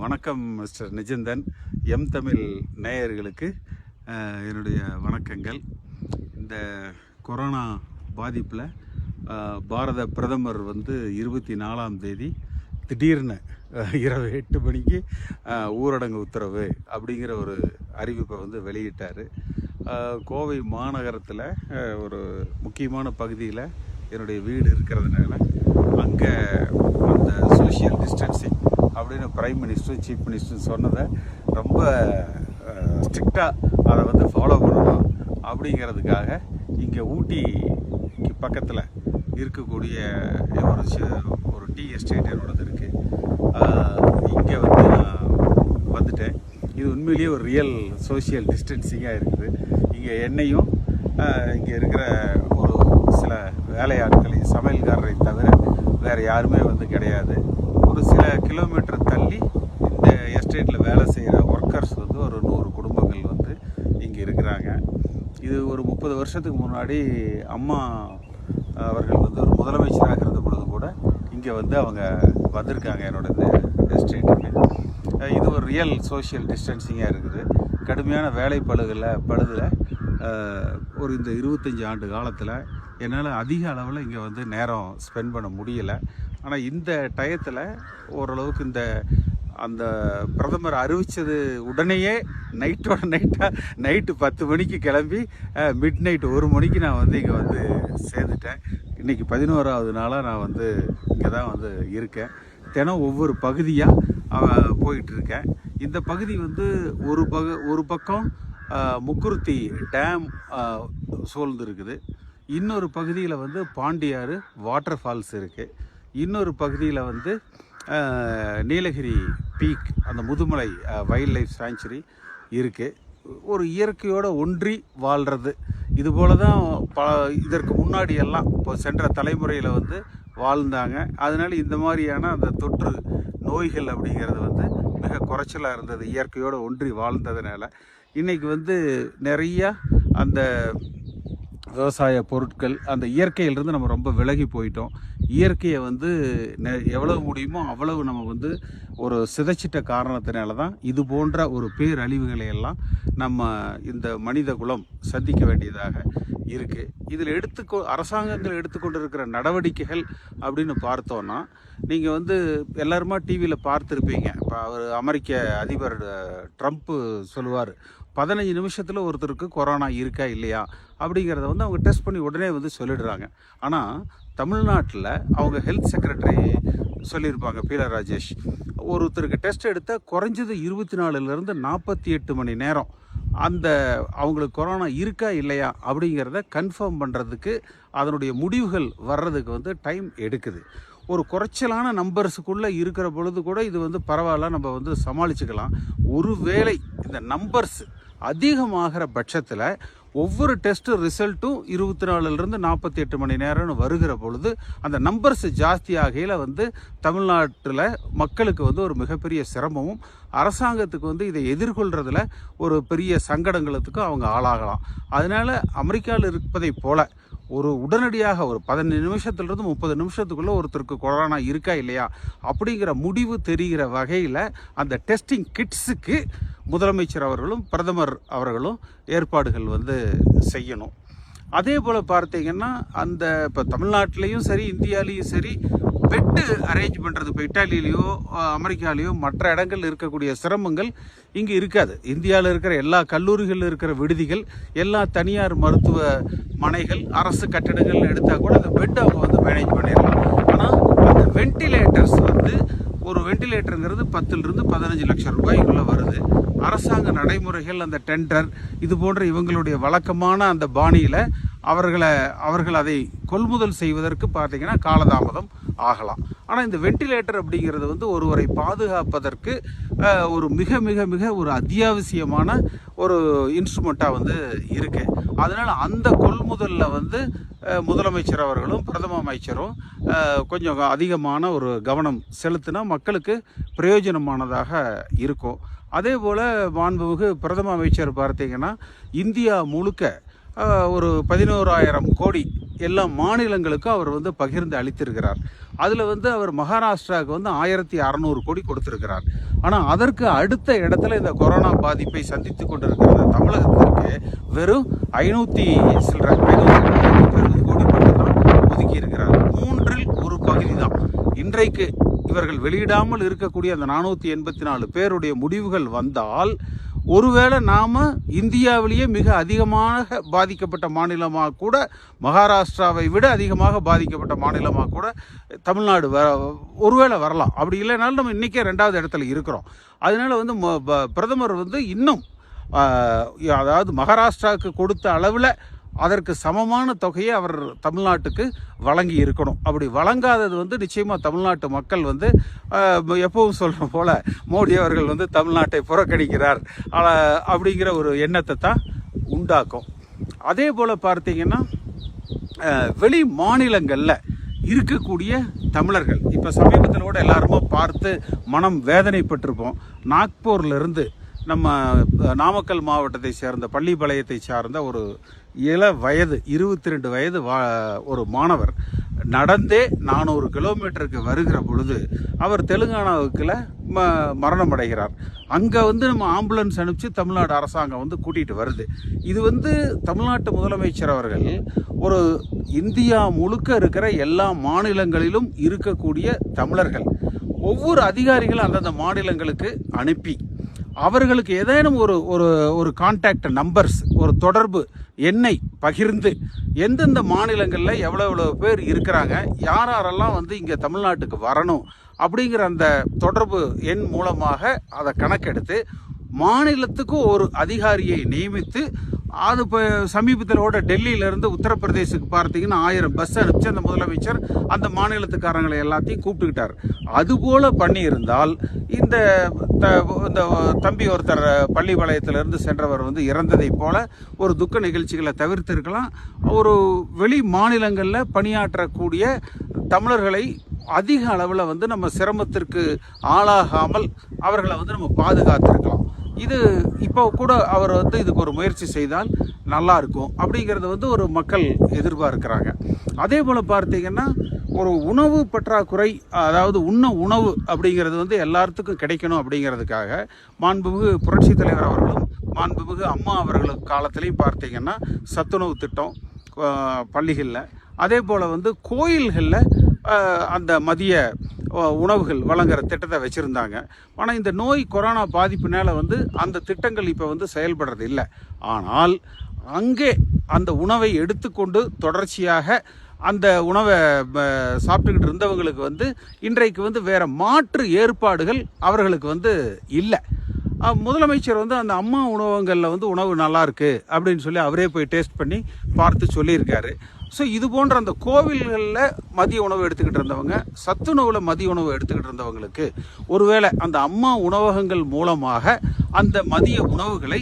வணக்கம் mister Nijanthan M Tamil நேயர்களுக்கு என்னுடைய வணக்கங்கள். இந்த கொரோனா பாதிப்பில் பாரத பிரதமர் வந்து இருபத்தி நாலாம் தேதி திடீர்னு இரவு எட்டு மணிக்கு ஊரடங்கு உத்தரவு அப்படிங்கிற ஒரு அறிவிப்பை வந்து வெளியிட்டார். கோவை மாநகரத்தில் ஒரு முக்கியமான பகுதியில் என்னுடைய வீடு இருக்கிறதுனால அங்கே அந்த சோஷியல் டிஸ்டன்சிங் அப்படின்னு ப்ரைம் மினிஸ்டர் சீஃப் மினிஸ்டர் சொன்னதை ரொம்ப ஸ்ட்ரிக்டாக அதை வந்து ஃபாலோ பண்ணணும் அப்படிங்கிறதுக்காக இங்கே ஊட்டிக்கு பக்கத்தில் இருக்கக்கூடிய ஒரு ஒரு டீ எஸ்டேட் என்னோடது இருக்குது இங்கே வந்து நான் வந்துட்டேன். இது உண்மையிலேயே ஒரு ரியல் சோஷியல் டிஸ்டன்சிங்காக இருக்குது. இங்கே என்னையும் இங்கே இருக்கிற ஒரு சில வேலையாட்களை சமையல்காரரை தவிர வேறு யாருமே வந்து கிடையாது. ஒரு சில கிலோமீட்டர் தள்ளி இந்த எஸ்டேட்டில் வேலை செய்கிற ஒர்க்கர்ஸ் வந்து ஒரு நூறு குடும்பங்கள் வந்து இங்கே இருக்கிறாங்க. இது ஒரு முப்பது வருஷத்துக்கு முன்னாடி அம்மா அவர்கள் வந்து ஒரு முதலமைச்சராக இருந்த பொழுது கூட இங்கே வந்து அவங்க வந்திருக்காங்க என்னோட இந்த எஸ்டேட்டுக்கு இது ஒரு ரியல் சோஷியல் டிஸ்டன்சிங்காக இருக்குது. கடுமையான வேலை பழுதில் பழுதில் ஒரு இந்த இருபத்தஞ்சி ஆண்டு காலத்தில் என்னால் அதிக அளவில் இங்கே வந்து நேரம் ஸ்பெண்ட் பண்ண முடியலை. ஆனால் இந்த டயத்தில் ஓரளவுக்கு இந்த அந்த பிரதமர் அறிவித்தது உடனேயே நைட்டோட நைட்டாக நைட்டு பத்து மணிக்கு கிளம்பி மிட் நைட் ஒரு மணிக்கு நான் வந்து இங்கே வந்து சேர்ந்துட்டேன். இன்றைக்கி பதினோராவது நாளாக நான் வந்து இங்கே தான் வந்து இருக்கேன். தினம் ஒவ்வொரு பகுதியாக போயிட்டுருக்கேன் இந்த பகுதி வந்து ஒரு பக ஒரு பக்கம் முக்குருத்தி டேம் சூழ்ந்துருக்குது. சூழ்ந்து இருக்குது இன்னொரு பகுதியில் வந்து பாண்டியாறு வாட்டர் ஃபால்ஸ் இருக்குது இன்னொரு பகுதியில் வந்து நீலகிரி பீக் அந்த முதுமலை வைல்ட் லைஃப் சாங்சுரி இருக்குது ஒரு இயற்கையோடு ஒன்றி வாழ்கிறது இது போல தான் ப இதற்கு முன்னாடி எல்லாம் இப்போ சென்ற தலைமுறையில் வந்து வாழ்ந்தாங்க. அதனால இந்த மாதிரியான அந்த தொற்று நோய்கள் அப்படிங்கிறது வந்து மிக குறைச்சலாக இருந்தது. இயற்கையோடு ஒன்றி வாழ்ந்ததுனால. இன்றைக்கி வந்து நிறையா அந்த விவசாய பொருட்கள் அந்த இயற்கையிலிருந்து நம்ம ரொம்ப விலகி போயிட்டோம். இயற்கையை வந்து நெ- எவ்வளவு முடியுமோ அவ்வளவு நம்ம வந்து ஒரு சிதைச்சிட்ட காரணத்தினால தான் இது போன்ற ஒரு பேரழிவுகளை எல்லாம் நம்ம இந்த மனித குலம் சந்திக்க வேண்டியதாக இருக்குது இதில் எடுத்துக்கொ அரசாங்கங்கள் எடுத்துக்கொண்டிருக்கிற நடவடிக்கைகள் அப்படின்னு பார்த்தோன்னா நீங்கள் வந்து எல்லாருமா டிவியில் பார்த்துருப்பீங்க. இப்போ அவர் அமெரிக்க அதிபர் ட்ரம்ப்பு சொல்லுவார் பதினஞ்சு நிமிஷத்தில் ஒருத்தருக்கு கொரோனா இருக்கா இல்லையா? அப்படிங்கிறத வந்து அவங்க டெஸ்ட் பண்ணி உடனே வந்து சொல்லிடுறாங்க. ஆனால் தமிழ்நாட்டில் அவங்க ஹெல்த் செக்ரட்டரி சொல்லியிருப்பாங்க பீலா ராஜேஷ். ஒருத்தருக்கு டெஸ்ட் எடுத்தால் குறைஞ்சது இருபத்தி நாலுலேருந்து நாற்பத்தி எட்டு மணி நேரம். அந்த அவங்களுக்கு கொரோனா இருக்கா இல்லையா அப்படிங்கிறத கன்ஃபார்ம் பண்ணுறதுக்கு அதனுடைய முடிவுகள் வர்றதுக்கு வந்து டைம் எடுக்குது. ஒரு குறைச்சலான நம்பர்ஸுக்குள்ளே இருக்கிற பொழுது கூட இது வந்து பரவாயில்ல நம்ம வந்து சமாளிச்சுக்கலாம். ஒருவேளை இந்த நம்பர்ஸ் அதிகமாகிற பட்சத்தில் ஒவ்வொரு டெஸ்ட் ரிசல்ட்டும் இருபத்தி நாலுலேருந்து நாற்பத்தி எட்டு மணி நேரம்னு வருகிற பொழுது அந்த நம்பர்ஸ் ஜாஸ்தி ஆகையில் வந்து தமிழ்நாட்டில் மக்களுக்கு வந்து ஒரு மிகப்பெரிய சிரமமும் அரசாங்கத்துக்கு வந்து இதை எதிர்கொள்கிறதுல ஒரு பெரிய சங்கடங்களுக்கும் அவங்க ஆளாகலாம். அதனால் அமெரிக்காவில் இருப்பதைப் போல ஒரு உடனடியாக ஒரு பதினஞ்சு நிமிஷத்துலேருந்து முப்பது நிமிஷத்துக்குள்ளே ஒருத்தருக்கு கொரோனா இருக்கா இல்லையா அப்படிங்கிற முடிவு தெரிகிற வகையில் அந்த டெஸ்டிங் கிட்ஸுக்கு முதலமைச்சர் அவர்களும் பிரதமர் அவர்களும் ஏற்பாடுகள் வந்து செய்யணும். அதே போல் பார்த்தீங்கன்னா அந்த இப்போ தமிழ்நாட்டிலையும் சரி இந்தியாலேயும் சரி பெட்டு அரேஞ்ச் பண்ணுறது இப்போ இட்டாலியிலையோ அமெரிக்காலேயோ மற்ற இடங்கள் இருக்கக்கூடிய சிரமங்கள் இங்கே இருக்காது. இந்தியாவில் இருக்கிற எல்லா கல்லூரிகளில் இருக்கிற விடுதிகள் எல்லா தனியார் மருத்துவ மனைகள் அரசு கட்டிடங்கள் எடுத்தால் கூட அந்த பெட் அவங்க வந்து மேனேஜ் பண்ணிடலாம். ஆனால் அந்த வென்டிலேட்டர்ஸ் வந்து ஒரு வெண்டிலேட்டருங்கிறது பத்துலேருந்து பதினஞ்சு லட்சம் ரூபாய்க்குள்ளே வருது. அரசாங்க நடைமுறைகள் அந்த டெண்டர் இது போன்ற இவங்களுடைய வழக்கமான அந்த பாணியில் அவர்களை அவர்கள் அதை கொள்முதல் செய்வதற்கு பார்த்திங்கன்னா காலதாமதம் ஆகலாம். ஆனால் இந்த வெண்டிலேட்டர் அப்படிங்கிறது வந்து ஒருவரை பாதுகாப்பதற்கு ஒரு மிக மிக மிக ஒரு அத்தியாவசியமான ஒரு இன்ஸ்ட்ருமெண்ட்டாக வந்து இருக்கு. அதனால் அந்த கொள்முதலில் வந்து முதலமைச்சர் அவர்களும் பிரதம அமைச்சரும் கொஞ்சம் அதிகமான ஒரு கவனம் செலுத்தினா மக்களுக்கு பிரயோஜனமானதாக இருக்கும். அதே போல் மாண்புமிகு பிரதம அமைச்சர் பார்த்திங்கன்னா இந்தியா முழுக்க ஒரு பதினோராயிரம் கோடி எல்லா மாநிலங்களுக்கும் அவர் வந்து பகிர்ந்து அளித்திருக்கிறார். அதில் வந்து அவர் மகாராஷ்டிராவுக்கு வந்து ஆயிரத்தி அறநூறு கோடி கொடுத்திருக்கிறார். ஆனால் அதற்கு அடுத்த இடத்துல இந்த கொரோனா பாதிப்பை சந்தித்து கொண்டிருக்கிற தமிழகத்திற்கு வெறும் ஐநூற்றி சில்லற ஐநூற்றி கோடி மட்டும்தான் ஒதுக்கி இருக்கிறார். மூன்றில் ஒரு பகுதி தான். இன்றைக்கு இவர்கள் வெளியிடாமல் இருக்கக்கூடிய அந்த நானூற்றி எண்பத்தி நாலு பேருடைய முடிவுகள் வந்தால் ஒருவேளை நாம் இந்தியாவிலேயே மிக அதிகமாக பாதிக்கப்பட்ட மாநிலமாக கூட மகாராஷ்டிராவை விட அதிகமாக பாதிக்கப்பட்ட மாநிலமாக கூட தமிழ்நாடு வ ஒருவேளை வரலாம். அப்படி இல்லைனாலும் நம்ம இன்றைக்கே ரெண்டாவது இடத்துல இருக்கிறோம். அதனால வந்து ம- ப- பிரதமர் வந்து இன்னும் அதாவது மகாராஷ்டிராவுக்கு கொடுத்த அளவில் அதற்கு சமமான தொகையை அவர் தமிழ்நாட்டுக்கு வழங்கி இருக்கணும். அப்படி வழங்காதது வந்து நிச்சயமாக தமிழ்நாட்டு மக்கள் வந்து எப்பவும் சொல்கிற போல் மோடி அவர்கள் வந்து தமிழ்நாட்டை புறக்கணிக்கிறார். அப்படிங்கிற ஒரு எண்ணத்தை தான் உண்டாக்கும். அதே போல் பார்த்தீங்கன்னா வெளி மாநிலங்களில் இருக்கக்கூடிய தமிழர்கள் இப்போ சமீபத்தில் கூட எல்லாருமே பார்த்து மனம் வேதனைப்பட்டிருப்போம். நாக்பூர்லேருந்து நம்ம நாமக்கல் மாவட்டத்தை சேர்ந்த பள்ளிப்பாளையத்தை சார்ந்த ஒரு இள வயது இருபத்தி ரெண்டு வயது வா ஒரு மாணவர் நடந்தே நானூறு கிலோமீட்டருக்கு வருகிற பொழுது அவர் தெலுங்கானாவுக்கில் ம மரணம் அடைகிறார் அங்கே வந்து நம்ம ஆம்புலன்ஸ் அனுப்பிச்சு தமிழ்நாடு அரசாங்கம் வந்து கூட்டிகிட்டு வருது. இது வந்து தமிழ்நாட்டு முதலமைச்சர் அவர்கள் ஒரு இந்தியா முழுக்க இருக்கிற எல்லா மாநிலங்களிலும் இருக்கக்கூடிய தமிழர்கள். ஒவ்வொரு அதிகாரிகளும் அந்தந்த மாநிலங்களுக்கு அனுப்பி அவர்களுக்கு ஏதேனும் ஒரு ஒரு ஒரு கான்டாக்ட் நம்பர்ஸ் ஒரு தொடர்பு எண்ணை பகிர்ந்து எந்தெந்த மாநிலங்களில் எவ்வளோ எவ்வளோ பேர் இருக்கிறாங்க யார் யாரெல்லாம் வந்து இங்கே தமிழ்நாட்டுக்கு வரணும் அப்படிங்கிற அந்த தொடர்பு எண் மூலமாக அதை கணக்கெடுத்து மாநிலத்துக்கும் ஒரு அதிகாரியை நியமித்து அது இப்போ சமீபத்தில் கூட டெல்லியிலேருந்து உத்தரப்பிரதேசத்துக்கு பார்த்தீங்கன்னா ஆயிரம் பஸ் அனுப்பிச்சு அந்த முதலமைச்சர் அந்த மாநிலத்துக்காரங்களை எல்லாத்தையும் கூப்பிட்டுக்கிட்டார். அதுபோல் பண்ணியிருந்தால் இந்த த- இந்த தம்பி ஒருத்தர் பள்ளிப்பாளையத்திலிருந்து சென்றவர் வந்து இறந்ததைப் போல ஒரு துக்க நிகழ்ச்சிகளை தவிர்த்திருக்கலாம். ஒரு வெளி மாநிலங்களில் பணியாற்றக்கூடிய தமிழர்களை அதிக அளவில் வந்து நம்ம சிரமத்திற்கு ஆளாகாமல் அவர்களை வந்து நம்ம பாதுகாத்திருக்கலாம். இது இப்போ கூட அவர் வந்து இதுக்கு ஒரு முயற்சி செய்தால் நல்லா இருக்கும் அப்படிங்கிறத வந்து ஒரு மக்கள் எதிர்பார்க்கிறாங்க. அதே போல் பார்த்தீங்கன்னா ஒரு உணவு பற்றாக்குறை அதாவது உண்ண உணவு அப்படிங்கிறது வந்து எல்லாத்துக்கும் கிடைக்கணும் அப்படிங்கிறதுக்காக மாண்புமிகு புரட்சித் தலைவர் அவர்களும் மாண்புமிகு அம்மா அவர்களும் காலத்திலையும் பார்த்தீங்கன்னா சத்துணவு திட்டம் பள்ளிகளில். அதே போல் வந்து கோயில்களில் அந்த மதிய உணவுகள் வழங்குற திட்டத்தை வச்சுருந்தாங்க. ஆனால் இந்த நோய் கொரோனா பாதிப்புனால வந்து அந்த திட்டங்கள் இப்போ வந்து செயல்படுறது இல்லை. ஆனால் அங்கே அந்த உணவை எடுத்துக்கொண்டு தொடர்ச்சியாக அந்த உணவை சாப்பிட்டுக்கிட்டு இருந்தவங்களுக்கு வந்து இன்றைக்கு வந்து வேறு மாற்று ஏற்பாடுகள் அவர்களுக்கு வந்து இல்லை. முதலமைச்சர் வந்து அந்த அம்மா உணவகங்களில் வந்து உணவு நல்லாயிருக்கு அப்படின்னு சொல்லி அவரே போய் டேஸ்ட் பண்ணி பார்த்து சொல்லியிருக்காரு. ஸோ இது போன்ற அந்த கோவில்களில் மதிய உணவு எடுத்துக்கிட்டு இருந்தவங்க சத்துணவில் மதிய உணவு எடுத்துக்கிட்டு இருந்தவங்களுக்கு ஒருவேளை அந்த அம்மா உணவகங்கள் மூலமாக அந்த மதிய உணவுகளை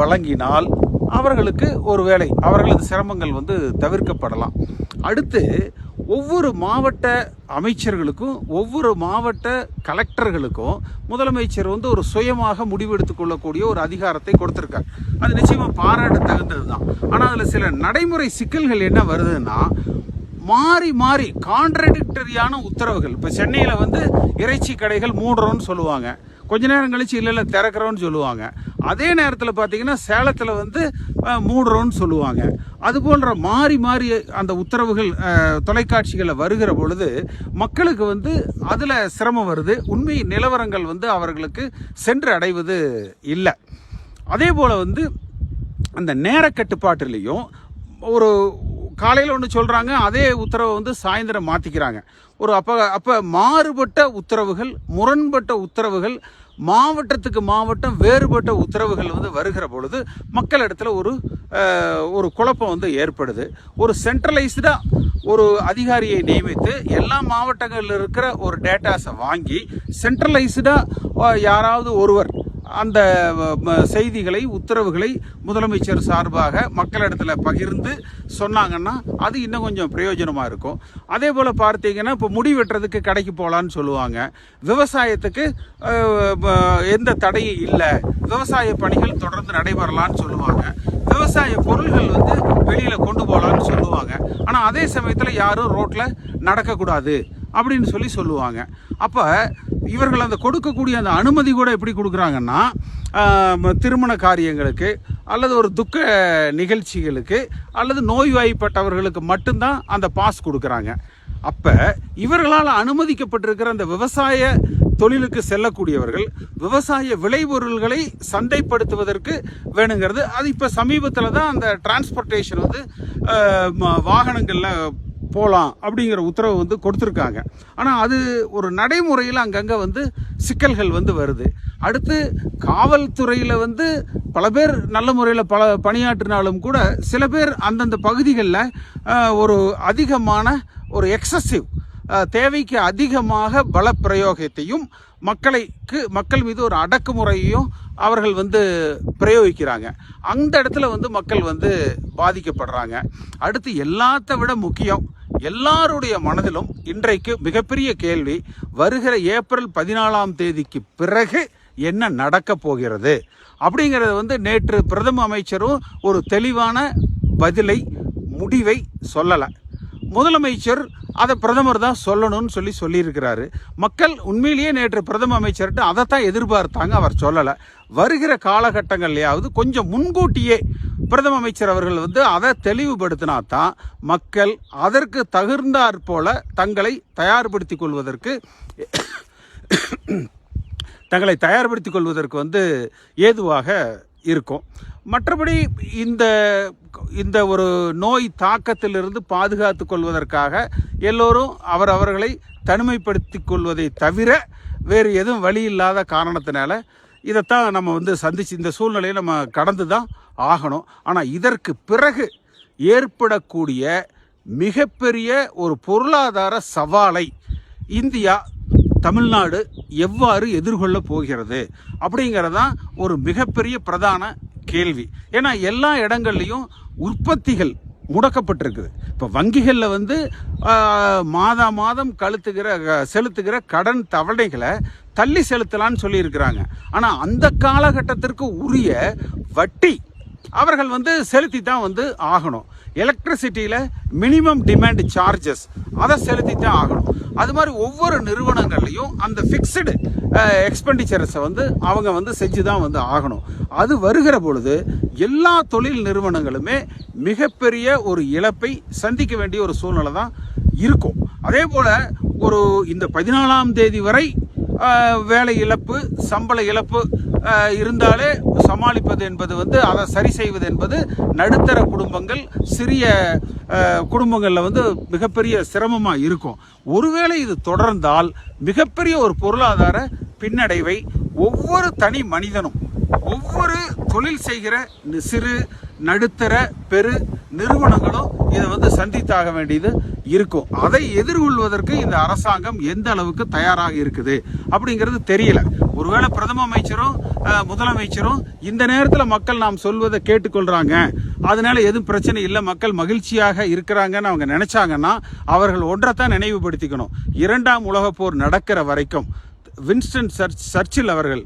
வழங்கினால் அவர்களுக்கு ஒருவேளை அவர்களது சிரமங்கள் வந்து தவிர்க்கப்படலாம். அடுத்து ஒவ்வொரு மாவட்ட அமைச்சர்களுக்கும் ஒவ்வொரு மாவட்ட கலெக்டர்களுக்கும் முதலமைச்சர் வந்து ஒரு சுயமாக முடிவெடுத்துக் கொள்ளக்கூடிய ஒரு அதிகாரத்தை கொடுத்திருக்கார். அது நிச்சயமாக பாராட்ட தகுந்தது தான் ஆனால் அதில் சில நடைமுறை சிக்கல்கள் என்ன வருதுன்னா மாறி மாறி கான்ட்ரடிக்டரியான உத்தரவுகள். இப்போ சென்னையில் வந்து இறைச்சி கடைகள் மூடுறோன்னு சொல்லுவாங்க. கொஞ்ச நேரம் கழிச்சு இல்லை இல்லை திறக்கிறோன்னு சொல்லுவாங்க. அதே நேரத்தில் பார்த்தீங்கன்னா சேலத்தில் வந்து மூடுறோன்னு சொல்லுவாங்க. அது போன்ற மாறி மாறி அந்த உத்தரவுகள் தொலைக்காட்சிகளில் வருகிற பொழுது மக்களுக்கு வந்து அதில் சிரமம் வருது. உண்மை நிலவரங்கள் வந்து அவர்களுக்கு சென்று அடைவது இல்லை. அதே போல் வந்து அந்த நேர கட்டுப்பாட்டுலேயும் ஒரு காலையில் ஒன்று சொல்கிறாங்க அதே உத்தரவை வந்து சாயந்தரம் மாற்றிக்கிறாங்க ஒரு அப்போ அப்போ மாறுபட்ட உத்தரவுகள் முரண்பட்ட உத்தரவுகள் மாவட்டத்துக்கு மாவட்டம் வேறுபட்ட உத்தரவுகள் வந்து வருகிற பொழுது மக்களிடத்தில் ஒரு ஒரு குழப்பம் வந்து ஏற்படுது. ஒரு சென்ட்ரலைஸ்டாக ஒரு அதிகாரியை நியமித்து எல்லா மாவட்டங்களில் இருக்கிற ஒரு டேட்டாஸை வாங்கி சென்ட்ரலைஸ்டாக யாராவது ஒருவர் அந்த செய்திகளை உத்தரவுகளை முதலமைச்சர் சார்பாக மக்களிடத்தில் பகிர்ந்து சொன்னாங்கன்னா அது இன்னும் கொஞ்சம் பிரயோஜனமாக இருக்கும். அதே போல் பார்த்தீங்கன்னா இப்போ முடி வெட்டுறதுக்கு கடைக்கு போகலான்னு சொல்லுவாங்க. விவசாயத்துக்கு எந்த தடையும் இல்லை. விவசாய பணிகள் தொடர்ந்து நடைபெறலான்னு சொல்லுவாங்க. விவசாய பொருள்கள் வந்து வெளியில் கொண்டு போகலான்னு சொல்லுவாங்க. ஆனால் அதே சமயத்தில் யாரும் ரோட்டில் நடக்கக்கூடாது. அப்படின்னு சொல்லி சொல்லுவாங்க. அப்போ இவர்கள் அந்த கொடுக்கக்கூடிய அந்த அனுமதி கூட எப்படி கொடுக்குறாங்கன்னா திருமண காரியங்களுக்கு அல்லது ஒரு துக்க நிகழ்ச்சிகளுக்கு அல்லது நோய்வாய்ப்பட்டவர்களுக்கு மட்டும்தான் அந்த பாஸ் கொடுக்குறாங்க. அப்போ இவர்களால் அனுமதிக்கப்பட்டிருக்கிற அந்த விவசாய தொழிலுக்கு செல்லக்கூடியவர்கள் விவசாய விளைபொருள்களை சந்தைப்படுத்துவதற்கு வேணுங்கிறது. அது இப்போ சமீபத்தில் தான் அந்த டிரான்ஸ்போர்ட்டேஷன் வந்து வாகனங்களில் போகலாம் அப்படிங்கிற உத்தரவு வந்து கொடுத்துருக்காங்க. ஆனால் அது ஒரு நடைமுறையில் அங்கங்கே வந்து சிக்கல்கள் வந்து வருது. அடுத்து காவல்துறையில் வந்து பல பேர் நல்ல முறையில் பல பணியாற்றினாலும் கூட சில பேர் அந்தந்த பகுதிகளில் ஒரு அதிகமான ஒரு எக்ஸசிவ் தேவைக்கு அதிகமாக பல பிரயோகத்தையும் மக்களைக்கு மக்கள் மீது ஒரு அடக்குமுறையையும் அவர்கள் வந்து பிரயோகிக்கிறாங்க. அந்த இடத்துல வந்து மக்கள் வந்து பாதிக்கப்படுறாங்க. அடுத்து எல்லாத்த விட முக்கியம் எல்லாருடைய மனதிலும் இன்றைக்கு மிகப்பெரிய கேள்வி வருகிற ஏப்ரல் பதினாலாம் தேதிக்கு பிறகு என்ன நடக்க போகிறது? அப்படிங்கிறது வந்து நேற்று பிரதம அமைச்சரும் ஒரு தெளிவான பதிலை முடிவை சொல்லலை. முதலமைச்சர் அதை பிரதமர் தான் சொல்லணும்னு சொல்லி சொல்லியிருக்கிறாரு. மக்கள் உண்மையிலேயே நேற்று பிரதம அமைச்சர்கிட்ட அதைத்தான் எதிர்பார்த்தாங்க அவர் சொல்லலை. வருகிற காலகட்டங்கள்லையாவது கொஞ்சம் முன்கூட்டியே பிரதம அமைச்சர் அவர்கள் வந்து அதை தெளிவுபடுத்தினா தான் மக்கள் அதற்கு தகுந்தாற் போல தங்களை தயார்படுத்திக் கொள்வதற்கு தங்களை தயார்படுத்திக் கொள்வதற்கு வந்து ஏதுவாக இருக்கும். மற்றபடி இந்த இந்த ஒரு நோய் தாக்கத்திலிருந்து பாதுகாத்து கொள்வதற்காக எல்லோரும் அவர் அவர்களை தனிமைப்படுத்திக் கொள்வதை தவிர வேறு எதுவும் வழி இல்லாத காரணத்தினால இதைத்தான் நம்ம வந்து சந்திச்சு இந்த சூழ்நிலையை நம்ம கடந்து தான் ஆகணும். ஆனால் இதற்கு பிறகு ஏற்படக்கூடிய மிகப்பெரிய ஒரு பொருளாதார சவாலை இந்தியா தமிழ்நாடு எவ்வாறு எதிர்கொள்ள போகிறது அப்படிங்கிறதான் ஒரு மிகப்பெரிய பிரதான கேள்வி. ஏன்னா எல்லா இடங்கள்லையும் உற்பத்திகள் முடக்கப்பட்டிருக்குது. இப்போ வங்கிகளில் வந்து மாதா மாதம் கழுத்துகிற செலுத்துகிற கடன் தவணைகளை தள்ளி செலுத்தலாம்னு சொல்லியிருக்கிறாங்க. ஆனால் அந்த காலகட்டத்திற்கு உரிய வட்டி அவர்கள் வந்து செலுத்தி தான் வந்து ஆகணும். எலக்ட்ரிசிட்டியில் மினிமம் டிமாண்ட் சார்ஜஸ் அதை செலுத்தி தான் ஆகணும். அது மாதிரி ஒவ்வொரு நிறுவனங்கள்லையும் அந்த ஃபிக்ஸ்டு எக்ஸ்பெண்டிச்சர்ஸை வந்து அவங்க வந்து செஞ்சு தான் வந்து ஆகணும். அது வருகிற பொழுது எல்லா தொழில் நிறுவனங்களுமே மிகப்பெரிய ஒரு இழப்பை சந்திக்க வேண்டிய ஒரு சூழ்நிலை தான் இருக்கும். அதே போல் ஒரு இந்த பதினாலாம் தேதி வரை வேலை இழப்பு சம்பள இழப்பு இருந்தாலே சமாளிப்பது என்பது வந்து அதை சரி செய்வது என்பது நடுத்தர குடும்பங்கள் சிறிய குடும்பங்களில் வந்து மிகப்பெரிய சிரமமாக இருக்கும். ஒருவேளை இது தொடர்ந்தால் மிகப்பெரிய ஒரு பொருளாதார பின்னடைவை ஒவ்வொரு தனி மனிதனும் ஒவ்வொரு தொழில் செய்கிற சிறு நடுத்தர பெரு நிறுவனங்களும் இதை வந்து சந்தித்தாக வேண்டியது. இருக்கும். அதை எதிர்கொள்வதற்கு இந்த அரசாங்கம் எந்த அளவுக்கு தயாராக இருக்குது அப்படிங்கிறது தெரியல. ஒருவேளை பிரதம அமைச்சரும் முதலமைச்சரும் இந்த நேரத்தில் மக்கள் நாம் சொல்வதை கேட்டுக்கொள்கிறாங்க அதனால எதுவும் பிரச்சனை இல்லை. மக்கள் மகிழ்ச்சியாக இருக்கிறாங்கன்னு அவங்க நினைச்சாங்கன்னா அவர்கள் ஒன்றைத்தான் நினைவுபடுத்திக்கணும். இரண்டாம் உலகப் போர் நடக்கிற வரைக்கும் வின்ஸ்டன் சர்ச் சர்ச்சில் அவர்கள்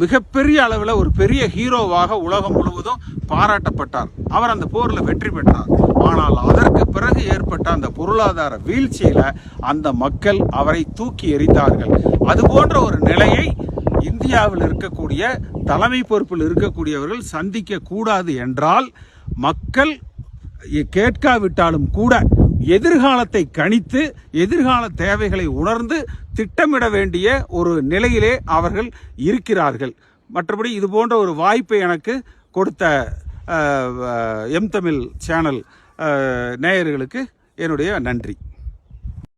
மிகப்பெரிய அளவில் ஒரு பெரிய ஹீரோவாக உலகம் முழுவதும் பாராட்டப்பட்டார். அவர் அந்த போரில் வெற்றி பெற்றார். ஆனால் அதற்கு பிறகு ஏற்பட்ட அந்த பொருளாதார வீழ்ச்சியில் அந்த மக்கள் அவரை தூக்கி எறிந்தார்கள். அது போன்ற ஒரு நிலையை இந்தியாவில் இருக்கக்கூடிய தலைமை பொறுப்பில் இருக்கக்கூடியவர்கள் சந்திக்க கூடாது என்றால் மக்கள் கேட்காவிட்டாலும் கூட எதிர்காலத்தை கணித்து எதிர்கால தேவைகளை உணர்ந்து திட்டமிட வேண்டிய ஒரு நிலையிலே அவர்கள் இருக்கிறார்கள். மற்றபடி இது போன்ற ஒரு வாய்ப்பை எனக்கு கொடுத்த எம் தமிழ் சேனல் நேயர்களுக்கு என்னுடைய நன்றி.